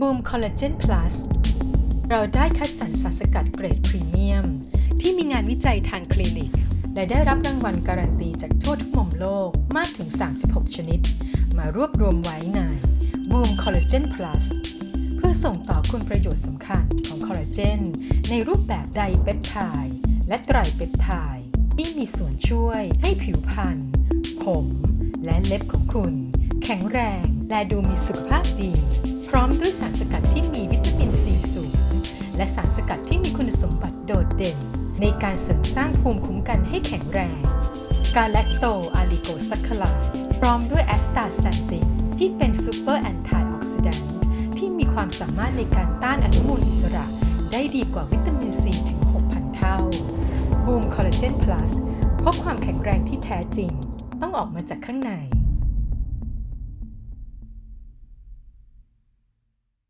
บูมคอลลาเจนพลัสเราได้คัดสรรสารสกัดเกรดพรีเมียม ที่มีงานวิจัยทางคลินิก และได้รับรางวัลการันตีจากทั่วทุกมุมโลกมากถึง 36 ชนิด มารวบรวมไว้ในบูมคอลลาเจนพลัสเพื่อส่งต่อคุณประโยชน์สำคัญของคอลลาเจน ในรูปแบบไดเปปไทด์และไตรเปปไทด์ที่มีส่วนช่วยให้ผิวพรรณผม และเล็บของคุณ แข็งแรงและดูมีสุขภาพดี พร้อมด้วยสารสกัดที่มีวิตามินซีสูง และสารสกัดที่มีคุณสมบัติโดดเด่น ในการเสริมสร้างภูมิคุ้มกันให้แข็งแรง กาแลคโตอะลิโกซัคคลาพร้อมด้วยแอสตาแซนตินที่เป็นซูเปอร์แอนตี้ออกซิแดนต์ที่มีความสามารถในการต้านอนุมูลอิสระ ได้ดีกว่าวิตามินซีถึง 6,000 เท่า บูมคอลลาเจนพลัสเพราะความแข็งแรงที่แท้จริง ต้องออกมาจากข้างใน